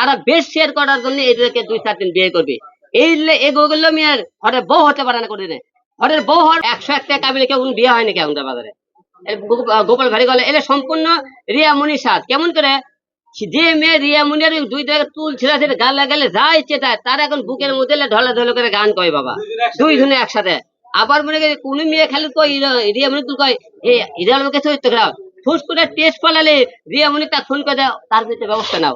যারা বেশ শেয়ার করার জন্য এদেরকে দুই চার দিন বিয়ে করবে। এই এগুলো মেয়ের ঘরের বউ হতে পারে না কোনদিনে। ঘরের বউ হওয়ার একশো একটা কাবিলে কেউ বিয়ে হয়নি কেমন বাজারে। গোপাল ভারী গলে এটা সম্পূর্ণ রিয়া মুনির সাজ। কেমন করে? যে মেয়ে রিয়া মুনির দুই জায়গায় তুল ছিঁড়ে গালে গেলে যা ইচ্ছে তাই তার এখন বুকের মধ্যে ঢলা ঢলে করে গান কয় বাবা। দুই জনে একসাথে। আবার মনে করি কোন মেয়ে খালি কই রিয়া- মুনি তুল কয়, এ খারাপ। ফুস করে টেস্ট পালালে রিয়া মুনি তার ফোন করে দাও, তার ব্যবস্থা নাও।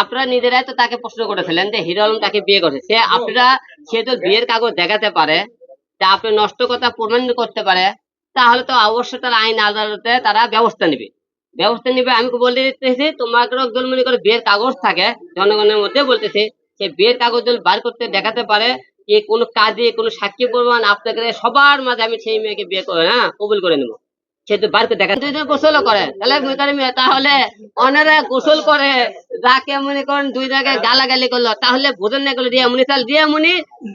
আপনারা নিজেরাই তো তাকে প্রশ্ন করেছিলেন যে হিরো আলম তাকে বিয়ে করেছে সে আপনারা, সে তো বিয়ের কাগজ দেখাতে পারে আপনি নষ্ট কথা প্রমাণ করতে পারে, তাহলে তো অবশ্যই তার আইন আদালতে তারা ব্যবস্থা নেবে। ব্যবস্থা নিবে আমি বলে দিতেছি তোমাকে একজন মনে করে বিয়ের কাগজ থাকে জনগণের মধ্যে বলতেছি সে বিয়ের কাগজ যদি বার করতে দেখাতে পারে যে কোনো কাজে কোনো সাক্ষী প্রমাণ আপনাকে সবার মাঝে আমি সেই মেয়েকে বিয়ে করে হ্যাঁ কবুল করে নেব। সে তো বার দেখা জন গোসল করে তাহলে মেয়ে, তাহলে অনেরা গোসল করে যাকে মনে করেন দুই জায়গায় গালাগালি করল তাহলে বোঝেন না করল রিয়ামণি তাহলে রিয়ামণি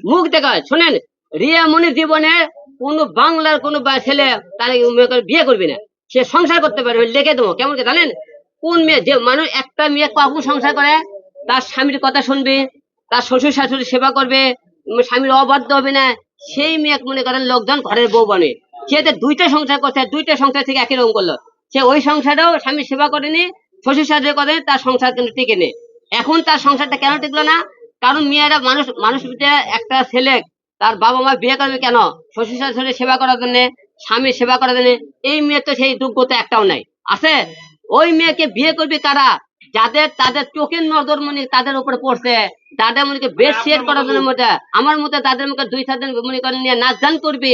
মুখ দেখা শোনেন রিয়ামণি জীবনে কোনো বাংলার কোনো ছেলে তার বিয়ে করবি না। সে সংসার করতে পারবে লিখে দেবো। কেমন জানেন? কোন মেয়ে, যে মানুষ একটা মেয়ে কখন সংসার করে, তার স্বামীর কথা শুনবে, তার শ্বশুর শাশুড়ি সেবা করবে, স্বামীর অবাধ্য হবে না, সেই মেয়ে মনে করেন লোকজন ঘরের বউ বানে। সে তো দুইটা সংসার করছে, দুইটা সংসার থেকে একই রকম করল। সে ওই সংসারেও স্বামীর সেবা করেনি, শ্বশুর শাশুড়ি করেনি তার সংসার কিন্তু টিকে নেই এখন তার সংসারটা কেন টিকলো না? কারণ মেয়েরা মানুষ মানুষ একটা ছেলে, তার বাবা মা বিয়ে করবে কেন? শ্বশুর শাশুড়ি সেবা করার জন্য স্বামীর সেবা করার জন্য। এই মেয়ের তো সেই যোগ্যতা একটাও নাই। আছে? ওই মেয়েকে বিয়ে করবে কারা? যাদের তাদের চোখের নজর মনে তাদের উপরে পড়ছে। তাদের মনে বেশ শেয়ার করার জন্য মনে আমার মতো তাদের মুখে দুই চার দিন মনে করেন নিয়ে নাচ গান করবে।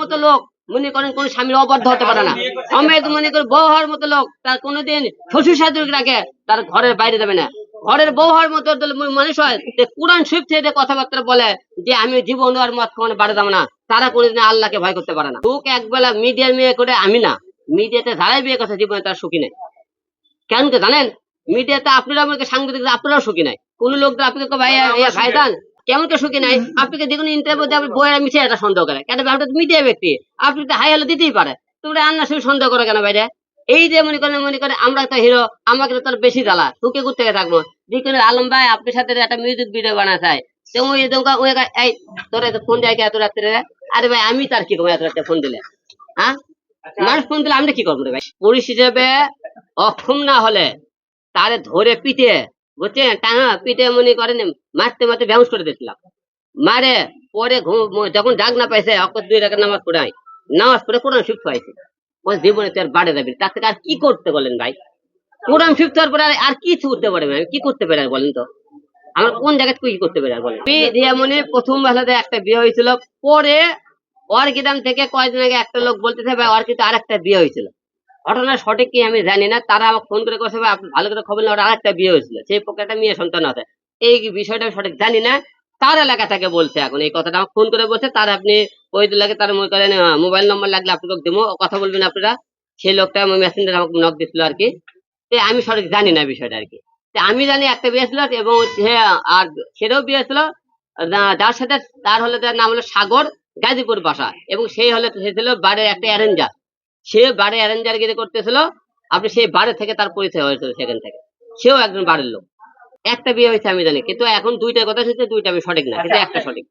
মতো লোক মনে করেন কোন স্বামীর অবাধ্য হতে পারে না। সমেত মনে করেন বউ হওয়ার মতো লোক তার কোনোদিন শ্বশুর শাশুড়ি রাখে তার ঘরের বাইরে যাবে না। ঘরের বউ হওয়ার মতো মানুষ হয় কোরআন শরীফ থেকে কথাবার্তা বলে যে আমি জীবন আর মত খাওয়ানো যাব না, তারা কোনোদিন আল্লাহকে ভয় করতে পারে না। লোক একবেলা মিডিয়ার মেয়ে করে আমি না মিডিয়াতে যারাই বিয়ে করছে জীবনে তার সুখী নেই। কেন কি জানেন? মিডিয়াতে আপনারা আমাকে সাংবাদিক, আপনারাও সুখী নাই। কোন লোক তো আপনাকে ভাই ইয়া ভাইজান কেমন কে সুখী নাই? আপনাকে যে কোনো ইন্টারভিউ দেবে বইয়ের মিছে এটা সন্দেহ করে। কেন আপনি মিডিয়া ব্যক্তি, আপনি তো হাই হলে দিতেই পারে। তোমরা আন্না শুধু সন্দেহ করে কেন বাইরে এই যে মনে করেন মনে করেন আমরা তো হিরো আমাকে তো তোর বেশি জ্বালা। তোকে করতে থাকব যেখানে আলম ভাই আপনার সাথে একটা মিউজিক ভিডিও বানা চাই তো ওই দোকা ওই এই তোর ফোন যায় এত রাত্রে? আরে ভাই আমি তার কি করব এত রাত্রে ফোন দিলে? হ্যাঁ? মানুষ ফোন দিলে আমরা কি করব রে ভাই? পুলিশ হিসেবে অক্ষম না হলে তারে ধরে পিটে বুঝছেন? টাঙা পিটে মনে করেন মারতে মারতে করে দিয়েছিলাম। মারে পরে ঘুম- যখন ডাক না পাইছে অকর দুই টাকা নামাজ পড়াই নামাজ পড়ে কোরআন পাইছে জীবনে তুই আর বাড়ে যাবি তার থেকে আর কি করতে বলেন ভাই? কোরআন হওয়ার পরে আর- আর কি করতে পারে আমি কি করতে পারে বলেন তো? আমার কোন জায়গায় কি করতে পারে আর বলেন? রিয়ামনি প্রথম বেলাতে একটা বিয়ে হয়েছিল, পরে ওর গিদাম থেকে কয়েকদিন আগে একটা লোক বলতেছে, ভাই, ওর কিন্তু আরেকটা বিয়ে হয়েছিল। ঘটনা সঠিক কি আমি জানি না, তারা আমাকে ফোন করে কথা আপনি ভালো করে খবর না ওর আরেকটা বিয়ে হয়েছিল। সেই পক্ষে একটা মেয়ে সন্তান আছে। এই বিষয়টা সঠিক জানি না তার এলাকা থেকে বলছে এখন। এই কথাটা ফোন করে বলছে, তার আপনি ওই লাগে তার মনে করেন মোবাইল নম্বর লাগলে আপনাকে দেবো, কথা বলবেন আপনারা। সেই লোকটা মেসেঞ্জার আমাকে নক দিছিল আর কি। আমি সঠিক জানি না বিষয়টা আর কি। আমি জানি একটা বিয়ে ছিল, এবং সে, আর সেটাও বিয়ে ছিল যার সাথে তার হলে তার নাম হলো সাগর, গাজীপুর বাসা, এবং সেই হলে, সে ছিল বাড়ির একটা অ্যারেঞ্জার সে বাড়ি অ্যারেঞ্জার গিয়ে করতেছিল, আপনি সেই বাড়ি থেকে তার পরিচয় হয়েছিল সেখান থেকে। সেও একজন বাড়ির লোক। একটা বিয়ে হয়েছে আমি জানি কিন্তু এখন দুইটা কথা শুনছি দুইটা আমি সঠিক না কিন্তু একটা সঠিক।